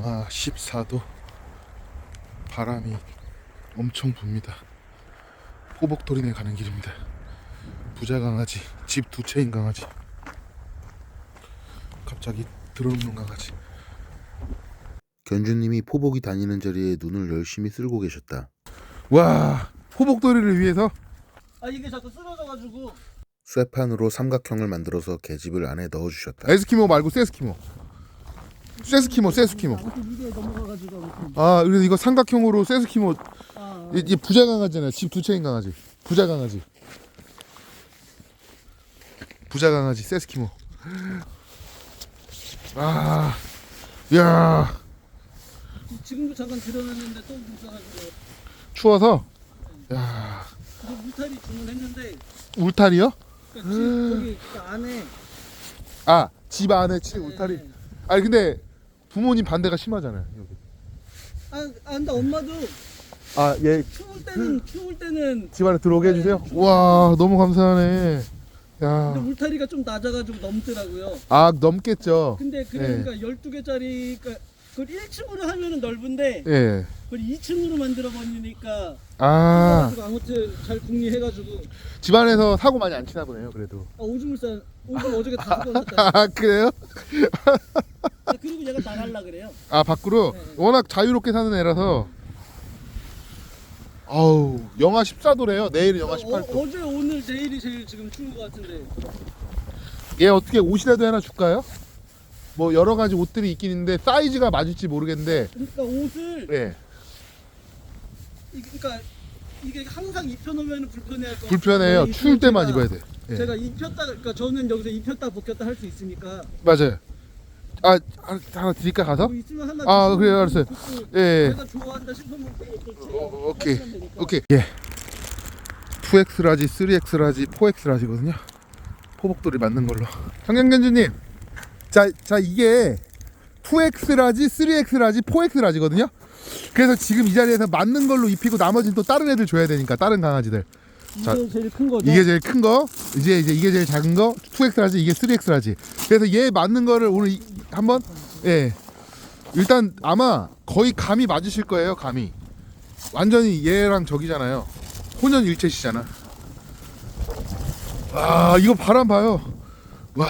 영하 14도 바람이 엄청 붑니다. 호복도리네 가는 길입니다. 부자 강아지 집 두 채인 강아지. 갑자기 들어오는 강아지. 견주님이 포복이 다니는 자리에 눈을 열심히 쓸고 계셨다. 와 호복도리를 위해서? 아 이게 자꾸 쓰러져가지고. 쇠판으로 삼각형을 만들어서 계집을 안에 넣어주셨다. 에스키모 말고 세스키모 세스키모 세스키모. 넘어가가지고 아 그래서 이거 삼각형으로 세스키모. 아, 이, 이 부자 강아지잖아요 집 두 채인 강아지. 부자 강아지. 부자 강아지 세스키모. 아, 아야. 지금도 잠깐 들어놨는데 또 묻어가지고. 추워서? 야. 이거 물타리 주문했는데. 울타리요? 그러니까 집 거기 그 안에. 아 집 안에 치 울타리. 네. 아니 근데 부모님 반대가 심하잖아요 여기. 아, 아 근데 엄마도 아얘 추울 때는 추울 때는 집 안에 들어오게 네, 해주세요. 와 너무 감사하네. 근데 울타리가 좀 낮아가지고 넘더라고요. 아, 넘겠죠. 근데 그러니까 12개짜리 그러니까 그걸 1층으로 하면은 넓은데 예. 그걸 2층으로 만들어 버리니까 아 아무튼 잘 궁리해가지고 집안에서 사고 많이 안 치나 보네요 그래도 아, 오줌을 싸 오줌 어저께 다섯 번 쌌다. 아 그래요? 아, 그리고 얘가 나갈라 그래요. 아 밖으로 네. 워낙 자유롭게 사는 애라서 아우 영하 14도래요 내일은 영하 18도 어, 어제 오늘 내일이 제일 지금 추운 것 같은데 얘 어떻게 옷이라도 하나 줄까요? 뭐 여러 가지 옷들이 있긴 있는데 사이즈가 맞을지 모르겠는데. 그러니까 옷을 예. 이- 그러니까 이게 항상 입혀놓으면 불편해할 거 불편해요. 이- 추울 때만 입어야 돼. 예. 제가 입혔다 그러니까 저는 여기서 입혔다 벗겼다 할 수 있으니까. 맞아요. 아 아, 하나 드릴까 가서? 뭐 있으면 하나 아, 주시면 그래요, 알았어요. 예 내가 좋아한다 싶으면 또 이렇게 제가 어, 오케이. 되니까. 오케이. 예. 2X 라지 3X 라지 4X 라지거든요. 포복돌이 맞는 걸로. 청경견주님 자, 자 이게 2X 라지 3X 라지 4X 라지거든요? 그래서 지금 이 자리에서 맞는 걸로 입히고 나머지는 또 다른 애들 줘야 되니까 다른 강아지들. 이게 자, 제일 큰 거죠. 이게 제일 큰 거? 이제 이제 이게 제일 작은 거? 2X 라지 이게 3X 라지. 그래서 얘 맞는 거를 오늘 이- 한번? 예. 일단 아마 거의 감이 맞으실 거예요 감이. 완전히 얘랑 저기잖아요. 혼연 일체시잖아. 아 이거 바람 봐요. 와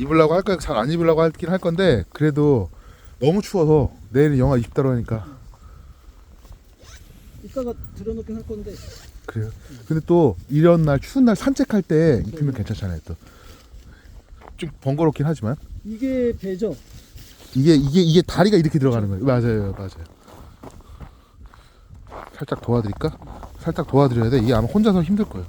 입으려고 할까 잘안 입으려고 할긴 할 건데 그래도 너무 추워서 내일 영하 20도로 하니까 이따가 들어놓긴 할 건데 그래요. 근데 또 이런 날 추운 날 산책할 때 입히면 괜찮잖아요. 또 좀 번거롭긴 하지만 이게 배죠. 이게 이게 이게 다리가 이렇게 들어가는 거예요. 맞아요, 맞아요. 살짝 도와드릴까? 살짝 도와드려야 돼. 이게 아마 혼자서 힘들 거예요.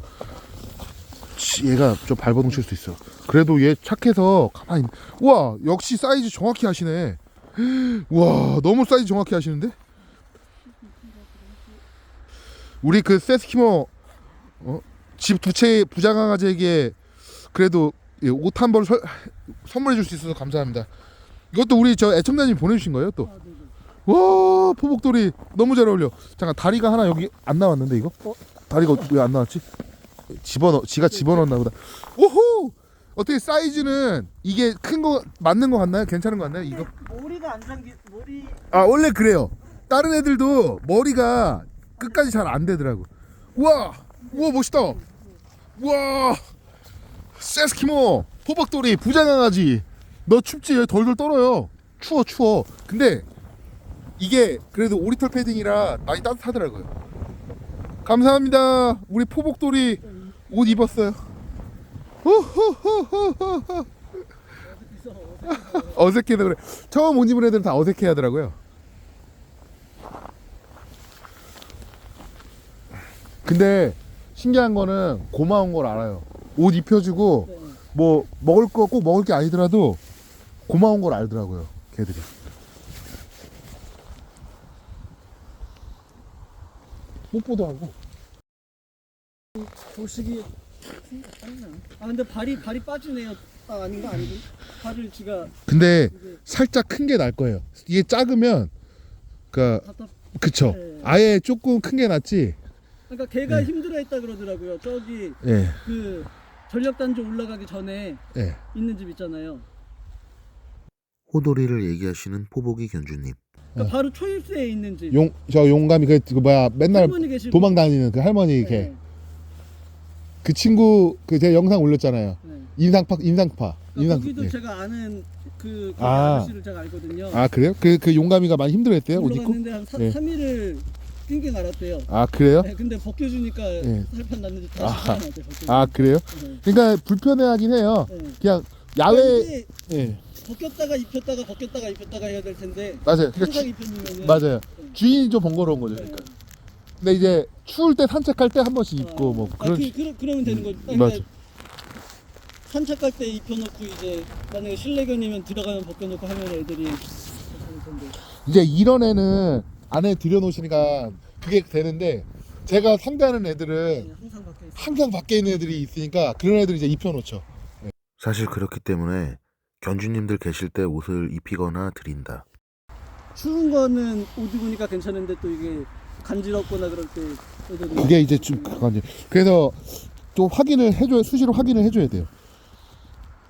치, 얘가 좀 발버둥 칠 수 있어. 그래도 얘 착해서 가만히. 있- 우와, 역시 사이즈 정확히 하시네. 우와, 너무 사이즈 정확히 하시는데? 우리 그 세스키모 어? 집두 채 부자 강아지에게 그래도 예, 옷한 벌 선물해 줄 수 있어서 감사합니다. 이것도 우리 저 애청자님 보내주신 거예요 또. 와 포복돌이 너무 잘 어울려. 잠깐 다리가 하나 여기 안 나왔는데 이거? 어? 다리가 왜 안 나왔지? 집어넣 지가 집어넣었나 보다. 오호 어떻게 사이즈는 이게 큰 거 맞는 거 같나요? 괜찮은 거 같나요? 이거? 머리가 안 잠기 머리 아 원래 그래요. 다른 애들도 머리가 끝까지 잘 안 되더라고. 우와, 우와 멋있다. 우와, 세스키모 포박돌이 부자 강아지. 너 춥지? 여기 덜덜 떨어요. 추워 추워. 근데 이게 그래도 오리털 패딩이라 많이 따뜻하더라고요. 감사합니다. 우리 포복돌이 옷 입었어요. 후후후후후. 어색해도 그래. 처음 옷 입은 애들은 다 어색해 하더라고요. 근데 신기한 거는 고마운 걸 알아요. 옷 입혀주고 네. 뭐 먹을 거 꼭 먹을 게 아니더라도 고마운 걸 알더라고요. 걔들이. 뽀뽀도 하고. 보시기 아 근데 발이 발이 빠지네요. 아 아닌가 아니고 발을 지가 근데 살짝 큰 게 날 거예요. 이게 작으면 그니까 답답. 그쵸. 네. 아예 조금 큰 게 낫지. 그러니까 걔가 네. 힘들어했다 그러더라고요. 저기 예, 그 전력 단지 올라가기 전에 예. 있는 집 있잖아요. 호돌이를 얘기하시는 포복이 견주님. 그러니까 바로 초입수에 있는 집. 용 저 용감이 그, 그 뭐야 맨날 할머니 계시고. 도망 다니는 그 할머니 네. 그 친구 그제 영상 올렸잖아요. 네. 인상파 인상파 그러니까 인상. 거기도 예. 제가 아는 그 거기 아. 아. 저씨를 제가 알거든요. 아 그래요? 그 그 용감이가 많이 옷 입고? 올라갔는데 한 사, 네. 3일을 낑낑 알았대요. 아 그래요? 네, 근데 벗겨주니까 네. 살판 났는지 다시 아. 살아나죠. 벗겨주니까. 아 그래요? 네. 그러니까 불편해하긴 해요. 네. 그냥 야외 예 벗겼다가 입혔다가 벗겼다가 입혔다가 해야 될 텐데 맞아요. 그러니까 입혔으면 맞아요. 주인이 좀 번거로운 거죠. 네. 그러니까. 근데 이제 추울 때 산책할 때 한 번씩 입고 뭐 아, 그런 그, 그, 그러면 되는 거죠. 맞아. 그러니까 산책할 때 입혀놓고 이제 만약에 실내견이면 들어가면 벗겨놓고 하면 애들이. 이제 이런 애는 안에 들여놓으시니까 그게 되는데 제가 상대하는 애들은 그냥 항상 밖에 있어. 항상 밖에 있는 애들이 있으니까 그런 애들 이제 입혀놓죠. 사실 그렇기 때문에 견주님들 계실 때 옷을 입히거나 드린다. 추운 거는 옷 입으니까 괜찮은데 또 이게 간지럽거나 그럴 때 애들이 그게 이제 좀 그거지. 그래서 좀 확인을 해줘야 수시로 확인을 해줘야 돼요.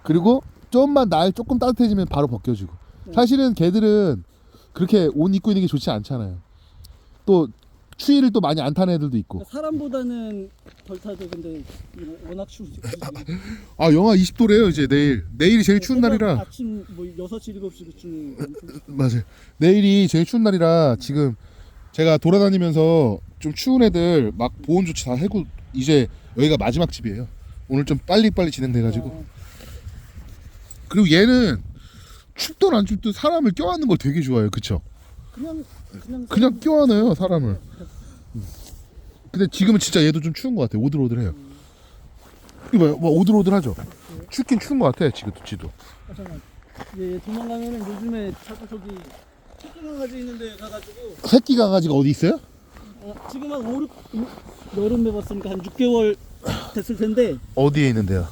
그리고 좀만 날 조금 따뜻해지면 바로 벗겨주고. 네. 사실은 개들은 그렇게 옷 입고 있는 게 좋지 않잖아요. 또 추위를 또 많이 안 타는 애들도 있고. 사람보다는 덜 타도 근데 워낙 추우지. 아 영하 20도래요 이제 내일. 내일이 제일 추운 날이라. 아침 뭐 6시 7시쯤에 맞아요. 내일이 제일 추운 날이라 지금 제가 돌아다니면서 좀 추운 애들 막 보온 조치 다 해고 이제 여기가 마지막 집이에요. 오늘 좀 빨리빨리 진행돼가지고 그리고 얘는 춥든 안 춥든 사람을 껴안는 걸 되게 좋아해요. 그쵸? 그냥 그냥 그냥 껴안아요 사람을. 음. 근데 지금은 진짜 얘도 좀 추운 것 같아. 오들오들해요. 이거 봐요. 뭐 오들오들하죠. 춥긴 추운 것 같아. 지금도 지도. 아, 잠깐. 예, 도망가면은 요즘에 자꾸 저기 토끼 강아지 있는데 가가지고 새끼 강아지가 어디 있어요? 어, 지금 한 5, 6, 여름 해봤으니까 한 6개월 됐을 텐데 어디에 있는데요?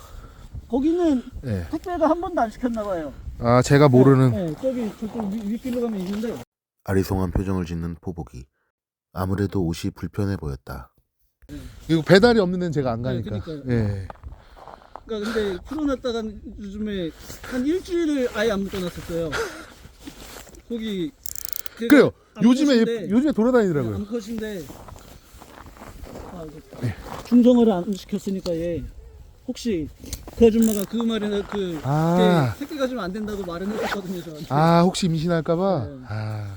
거기는 네. 택배가 한 번도 안 시켰나 봐요. 아 제가 모르는. 네, 저기 저쪽 위- 윗길로 가면 있는데 아리송한 표정을 짓는 포복이. 아무래도 옷이 불편해 보였다. 이거 배달이 없는 데는 제가 안 네, 가니까. 그러니까요. 예. 그러니까 근데 풀어놨다가 요즘에 한 일주일을 아예 안 묶어놨었어요. 걔가 그래요. 암컷인데- 요즘에 예쁘- 요즘에 네, 돌아다니더라고요. 암컷인데 아, 이거 중성화를 안 시켰으니까 얘 혹시 그 아줌마가 그 말에는 그 아. 걔 새끼 가지면 안 된다고 말은 했었거든요 저한테. 아 혹시 임신할까봐. 네. 아.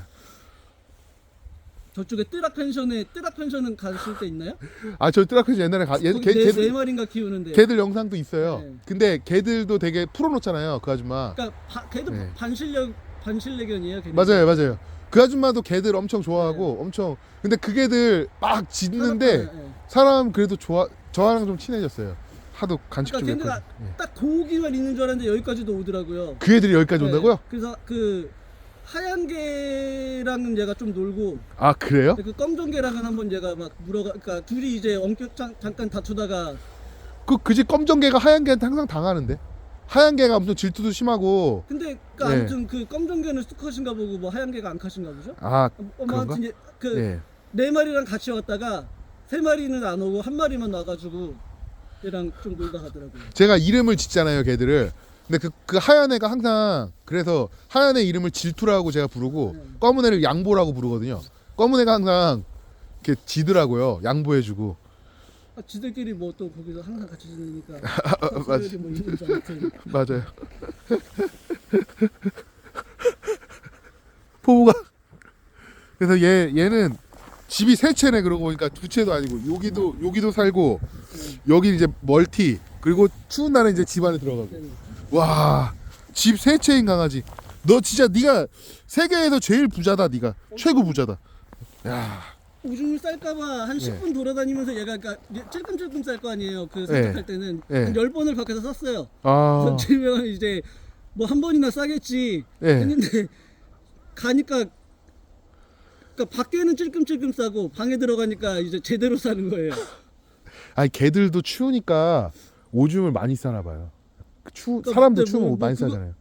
저쪽에 뜨락 펜션에 뜨락 펜션은 가실 때 있나요? 아저 뜨라크에서 옛날에 가, 얘, 걔, 네, 네 마리인가 키우는데. 걔들 영상도 있어요. 네. 근데 걔들도 되게 풀어놓잖아요. 그 아줌마. 그러니까 바, 걔도 네. 반실력 반실내견이에요. 걔는. 맞아요, 맞아요. 그 아줌마도 걔들 엄청 좋아하고 엄청. 근데 그 개들 막 짖는데 네, 네. 사람 그래도 좋아. 저랑 좀 친해졌어요. 하도 간식 좀 그러니까 했거든. 걔네가 딱 고기만 있는 줄 알았는데 여기까지도 오더라고요. 그 애들이 여기까지 네. 온다고요? 그래서 그 하얀 개랑은 얘가 좀 놀고 아 그래요? 그 검정 개랑은 한번 얘가 막 물어가 그러니까 둘이 이제 엄격 잠, 잠깐 다투다가 그 그 집 검정 개가 하얀 개한테 항상 당하는데. 하얀 개가 엄청 질투도 심하고. 근데 그 네. 아무튼 그 검정 개는 수컷인가 보고 뭐 하얀 개가 암컷인가 보죠? 아 어, 뭐 그런가? 아무튼 그네 네. 마리랑 같이 왔다가 세 마리는 안 오고 한 마리만 와가지고 얘랑 좀 놀다 가더라고요. 제가 이름을 짓잖아요, 걔들을. 근데 그, 그 하얀 애가 항상 그래서 하얀 애 이름을 질투라고 제가 부르고 네. 검은 애를 양보라고 부르거든요. 검은 애가 항상 이렇게 지더라고요. 양보해주고. 아, 지들끼리 뭐 또 거기서 항상 같이 지내니까 맞- 서로에게 뭐 있는지 아무튼 맞아요. 포부가? 그래서 얘 얘는 집이 세 채네. 그러고 보니까 두 채도 아니고 여기도 여기도 살고 여기 이제 멀티 그리고 추운 날은 이제 집 안에 들어가고. 네. 와집 세 채인 강아지. 너 진짜 네가 세계에서 제일 부자다 네가. 최고 부자다. 야 오줌을 쌀까봐 한 네. 10분 돌아다니면서 얘가 그러니까 얘 찔끔찔끔 쌀 거 아니에요. 그 세탁할 때는 네. 한 10번을 밖에서 쌌어요. 아, 집에 이제 뭐 한 번이나 싸겠지 예. 했는데 가니까 그러니까 밖에는 찔끔찔끔 싸고 방에 들어가니까 이제 제대로 싸는 거예요. 아니 개들도 추우니까 오줌을 많이 싸나 봐요. 추 그러니까 사람도 근데 추우면 뭐- 옷 많이 뭐 그거- 싸잖아요.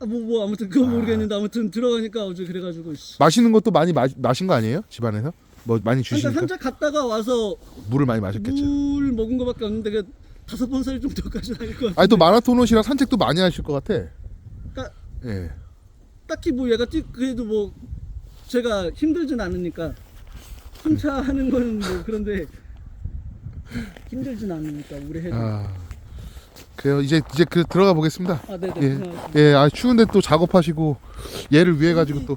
아, 뭐, 뭐 아무튼 그건 모르겠는데 아무튼 들어가니까 어제 그래가지고 씨. 마시는 것도 많이 마, 마신 거 아니에요? 집안에서? 뭐 많이 주시니까 한자 갔다가 와서 물을 많이 마셨겠죠. 물 먹은 거밖에 없는데 그 다섯 번 살 정도까지 아닐 것 같아. 아니 또 마라톤 옷이랑 산책도 많이 하실 것 같아. 그러니까 예. 딱히 뭐 얘가 뛰 그래도 뭐 제가 힘들진 않으니까 순차하는 거는 뭐 그런데 힘들진 않으니까 우리 해도 아 그래요 이제 이제 그 들어가 보겠습니다. 아 네네 예, 고생하셨습니다. 예, 아 추운데 또 작업하시고 얘를 위해 가지고 또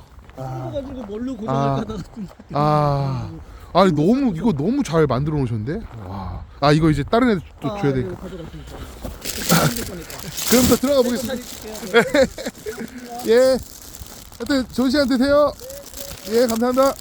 가지고 뭘로 아. 하다가 좀 아, 아니 너무 이거 너무 잘 만들어 놓으셨는데. 와, 아 이거 이제 다른 애들 또 아, 줘야 예, 돼. 가져가십니다. 그럼 또 들어가 보겠습니다. 예, 하여튼 좋은 시간 되세요. 예, 감사합니다.